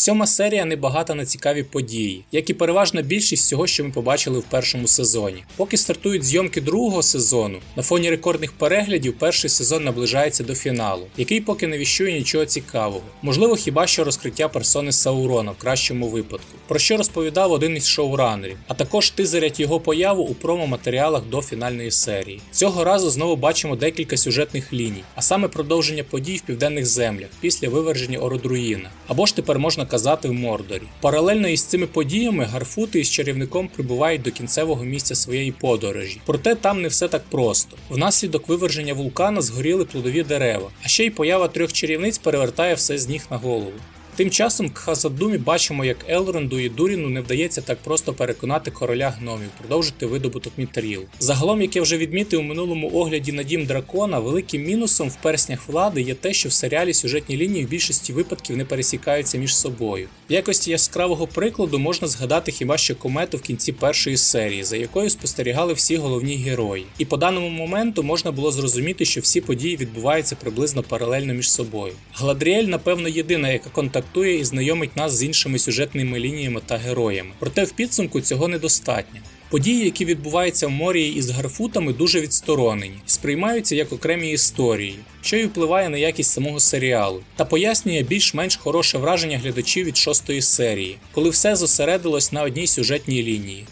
Сьома серія небагата на цікаві події, як і переважна більшість всього, що ми побачили в першому сезоні. Поки стартують зйомки другого сезону, на фоні рекордних переглядів перший сезон наближається до фіналу, який поки не віщує нічого цікавого. Можливо, хіба що розкриття персони Саурона в кращому випадку, про що розповідав один із шоуранерів, а також тизерять його появу у промо-матеріалах до фінальної серії. Цього разу знову бачимо декілька сюжетних ліній, а саме продовження подій в південних землях після виверження Ородруїна, або ж тепер можна казати в Мордорі. Паралельно із цими подіями Гарфути із чарівником прибувають до кінцевого місця своєї подорожі. Проте там не все так просто. Внаслідок виверження вулкана згоріли плодові дерева, а ще й поява трьох чарівниць перевертає все з ніг на голову. Тим часом в Хазадумі бачимо, як Елронду і Дуріну не вдається так просто переконати короля гномів продовжити видобуток мітріл. Загалом, як я вже відмітив у минулому огляді на дім дракона, великим мінусом в перснях влади є те, що в серіалі сюжетні лінії в більшості випадків не пересікаються між собою. В якості яскравого прикладу можна згадати хіба що комету в кінці першої серії, за якою спостерігали всі головні герої. І по даному моменту можна було зрозуміти, що всі події відбуваються приблизно паралельно між собою. Гладріель, напевно, єдина, яка контактує і знайомить нас з іншими сюжетними лініями та героями. Проте в підсумку цього недостатньо. Події, які відбуваються в морі із гарфутами, дуже відсторонені і сприймаються як окремі історії, що й впливає на якість самого серіалу, та пояснює більш-менш хороше враження глядачів від шостої серії, коли все зосередилось на одній сюжетній лінії.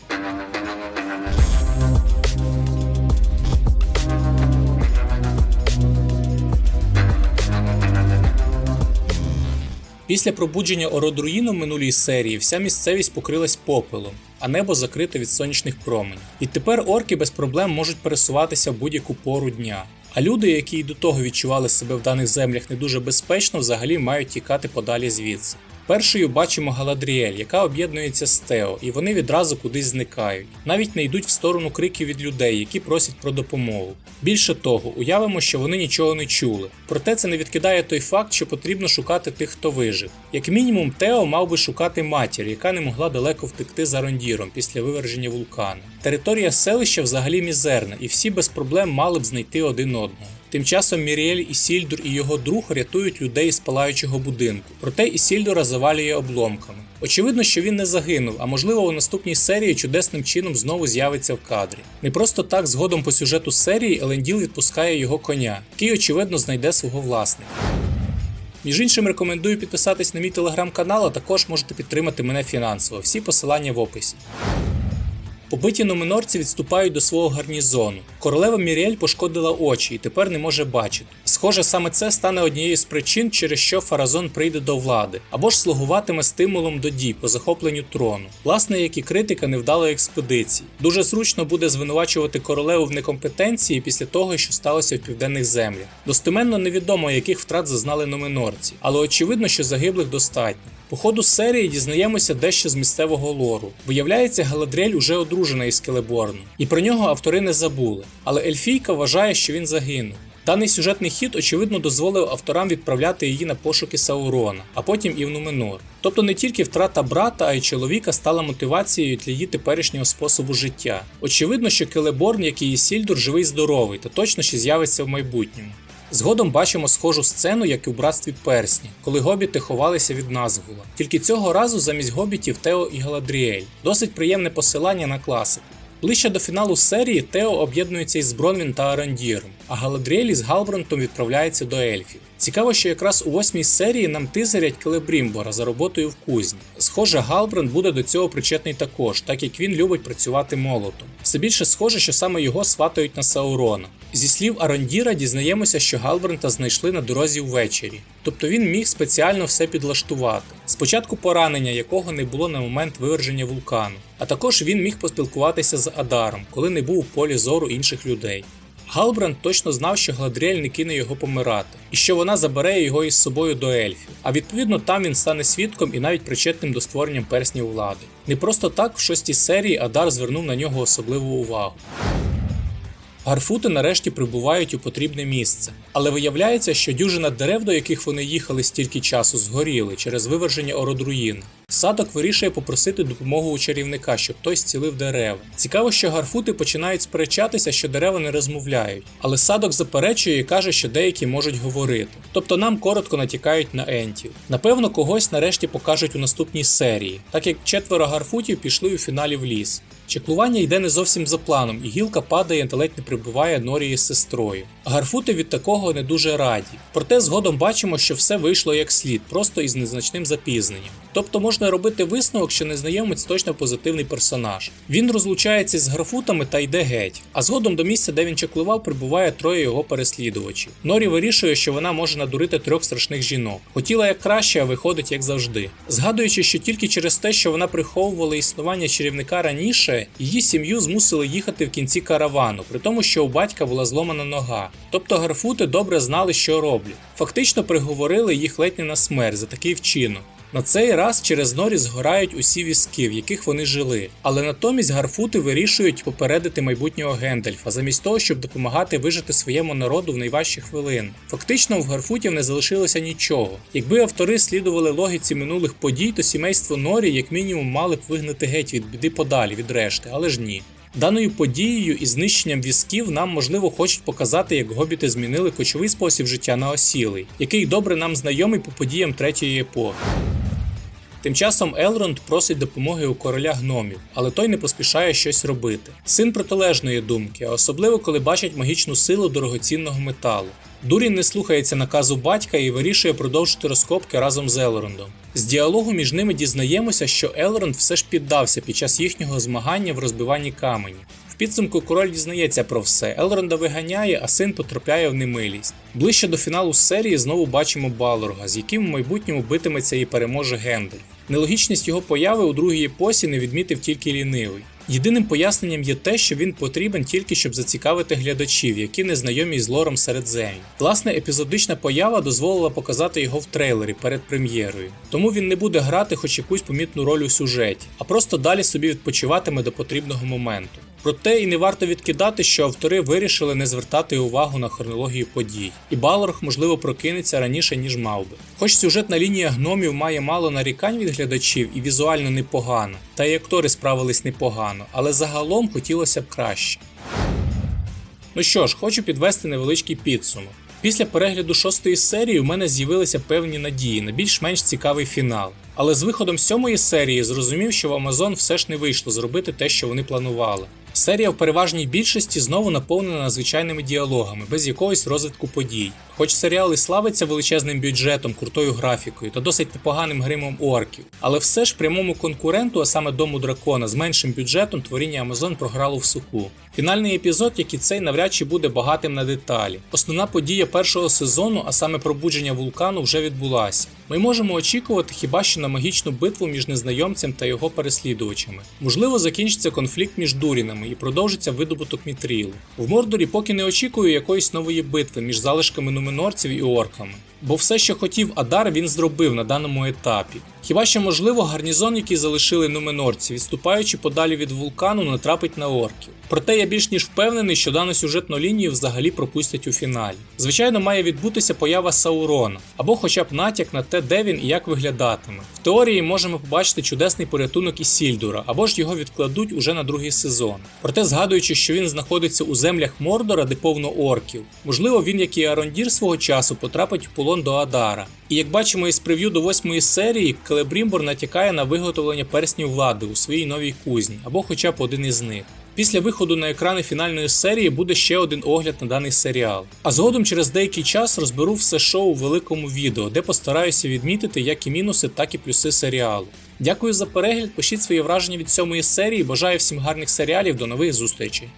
Після пробудження Ородруїну минулій серії вся місцевість покрилась попелом, а небо закрите від сонячних променів. І тепер орки без проблем можуть пересуватися в будь-яку пору дня. А люди, які й до того відчували себе в даних землях не дуже безпечно, взагалі мають тікати подалі звідси. Першою бачимо Галадріель, яка об'єднується з Тео, і вони відразу кудись зникають, навіть не йдуть в сторону криків від людей, які просять про допомогу. Більше того, уявимо, що вони нічого не чули. Проте це не відкидає той факт, що потрібно шукати тих, хто вижив. Як мінімум, Тео мав би шукати матір, яка не могла далеко втекти за Рондіром після виверження вулкану. Територія селища взагалі мізерна, і всі без проблем мали б знайти один одного. Тим часом Міріель Ісільдур і його друг рятують людей з палаючого будинку, проте Ісільдура завалює обломками. Очевидно, що він не загинув, а можливо у наступній серії чудесним чином знову з'явиться в кадрі. Не просто так згодом по сюжету серії Еленділ відпускає його коня, який очевидно знайде свого власника. Між іншим, рекомендую підписатись на мій телеграм-канал, а також можете підтримати мене фінансово. Всі посилання в описі. Побиті номенорці відступають до свого гарнізону. Королева Міріель пошкодила очі і тепер не може бачити. Схоже, саме це стане однією з причин, через що Фаразон прийде до влади, або ж слугуватиме стимулом до дій по захопленню трону. Власне, як і критика невдалої експедиції. Дуже зручно буде звинувачувати королеву в некомпетенції після того, що сталося в південних землях. Достеменно невідомо, яких втрат зазнали номенорці, але очевидно, що загиблих достатньо. По ходу серії дізнаємося дещо з місцевого лору. Виявляється, Галадріель уже одружена із Келеборном, і про нього автори не забули. Але Ельфійка вважає, що він загинув. Даний сюжетний хід, очевидно, дозволив авторам відправляти її на пошуки Саурона, а потім і в Нуменор. Тобто не тільки втрата брата, а й чоловіка стала мотивацією для її теперішнього способу життя. Очевидно, що Келеборн, як і Сільдур, живий здоровий та точно ще з'явиться в майбутньому. Згодом бачимо схожу сцену, як і у братстві Персні, коли гобіти ховалися від Назгула. Тільки цього разу замість гобітів Тео і Галадріель. Досить приємне посилання на класику. Ближче до фіналу серії Тео об'єднується із Бронвін та Арандіром, а Галадріель із Галбрантом відправляється до ельфів. Цікаво, що якраз у восьмій серії нам тизерять Келебрімбора за роботою в кузні. Схоже, Галбранд буде до цього причетний також, так як він любить працювати молотом. Все більше схоже, що саме його сватають на Саурона. Зі слів Арандіра дізнаємося, що Галбрента знайшли на дорозі ввечері, тобто він міг спеціально все підлаштувати. Спочатку поранення, якого не було на момент виверження вулкану, а також він міг поспілкуватися з Адаром, коли не був у полі зору інших людей. Галбранд точно знав, що Гладріель не кине його помирати, і що вона забере його із собою до ельфів. А відповідно там він стане свідком і навіть причетним до створення перснів влади. Не просто так в шостій серії Адар звернув на нього особливу увагу. Гарфути нарешті прибувають у потрібне місце, але виявляється, що дюжина дерев, до яких вони їхали стільки часу, згоріли через виверження Ородруїна. Садок вирішує попросити допомогу у чарівника, щоб той зцілив дерева. Цікаво, що гарфути починають сперечатися, що дерева не розмовляють, але садок заперечує і каже, що деякі можуть говорити. Тобто нам коротко натякають на ентів. Напевно, когось нарешті покажуть у наступній серії, так як четверо гарфутів пішли у фіналі в ліс. Чеклування йде не зовсім за планом, і гілка падає та ледь не прибуває Норії з сестрою. Гарфути від такого не дуже раді. Проте згодом бачимо, що все вийшло як слід, просто із незначним запізненням. Тобто можна робити висновок, що незнайомець точно позитивний персонаж. Він розлучається з графутами та йде геть. А згодом до місця, де він чеклував, прибуває троє його переслідувачів. Норі вирішує, що вона може надурити трьох страшних жінок. Хотіла як краще, а виходить як завжди. Згадуючи, що тільки через те, що вона приховувала існування чарівника раніше, її сім'ю змусили їхати в кінці каравану, при тому, що у батька була зломана нога. Тобто гарфути добре знали, що роблять. Фактично приговорили їх ледь не на смерть за такий вчинок. На цей раз через норі згорають усі візки, в яких вони жили, але натомість гарфути вирішують попередити майбутнього Гендальфа, замість того, щоб допомагати вижити своєму народу в найважчі хвилини. Фактично, в гарфутів не залишилося нічого. Якби автори слідували логіці минулих подій, то сімейство Норі, як мінімум, мали б вигнати геть від біди подалі від решти, але ж ні. Даною подією і знищенням візків нам можливо хочуть показати, як гобіти змінили кочовий спосіб життя на осілий, який добре нам знайомий по подіям третьої епохи. Тим часом Елронд просить допомоги у короля гномів, але той не поспішає щось робити. Син протилежної думки, а особливо коли бачить магічну силу дорогоцінного металу. Дурін не слухається наказу батька і вирішує продовжити розкопки разом з Елрондом. З діалогу між ними дізнаємося, що Елронд все ж піддався під час їхнього змагання в розбиванні камені. Підсумку король дізнається про все. Елронда виганяє, а син потрапляє в немилість. Ближче до фіналу серії знову бачимо Балорга, з яким в майбутньому битиметься і переможе Гендальф. Нелогічність його появи у другій епосі не відмітив тільки лінивий. Єдиним поясненням є те, що він потрібен тільки щоб зацікавити глядачів, які не знайомі з лором Середзем'я. Власне, епізодична поява дозволила показати його в трейлері перед прем'єрою, тому він не буде грати хоч якусь помітну роль у сюжеті, а просто далі собі відпочиватиме до потрібного моменту. Проте і не варто відкидати, що автори вирішили не звертати увагу на хронологію подій, і Балорг, можливо, прокинеться раніше, ніж мав би. Хоч сюжетна лінія гномів має мало нарікань від глядачів і візуально непогано, та й актори справились непогано, але загалом хотілося б краще. Ну що ж, хочу підвести невеличкий підсумок. Після перегляду шостої серії у мене з'явилися певні надії на більш-менш цікавий фінал. Але з виходом сьомої серії зрозумів, що в Amazon все ж не вийшло зробити те, що вони планували. Серія в переважній більшості знову наповнена надзвичайними діалогами, без якогось розвитку подій. Хоч серіал і славиться величезним бюджетом, крутою графікою та досить непоганим гримом орків, але все ж прямому конкуренту, а саме дому дракона, з меншим бюджетом творіння Amazon програло в суху. Фінальний епізод, як і цей, навряд чи буде багатим на деталі. Основна подія першого сезону, а саме пробудження вулкану, вже відбулася. Ми можемо очікувати хіба що на магічну битву між незнайомцем та його переслідувачами. Можливо, закінчиться конфлікт між дурінами і продовжиться видобуток мітрілу. В Мордорі поки не очікую якоїсь нової битви між залишками нуменорців і орками. Бо все, що хотів Адар, він зробив на даному етапі. Хіба що можливо гарнізон, який залишили нуменорці, відступаючи подалі від вулкану, натрапить на орків. Проте я більш ніж впевнений, що дану сюжетну лінію взагалі пропустять у фіналі. Звичайно, має відбутися поява Саурона, або хоча б натяк на те, де він і як виглядатиме. В теорії можемо побачити чудесний порятунок із Сільдура, або ж його відкладуть уже на другий сезон. Проте, згадуючи, що він знаходиться у землях Мордора, де повно орків, можливо, він, як і Арондір свого часу, потрапить в полон до Адара. І як бачимо із прев'ю до восьмої серії, Келебрімбор натякає на виготовлення перснів влади у своїй новій кузні, або хоча б один із них. Після виходу на екрани фінальної серії буде ще один огляд на даний серіал. А згодом через деякий час розберу все шоу у великому відео, де постараюся відмітити як і мінуси, так і плюси серіалу. Дякую за перегляд, пишіть свої враження від сьомої серії. Бажаю всім гарних серіалів, до нових зустрічей.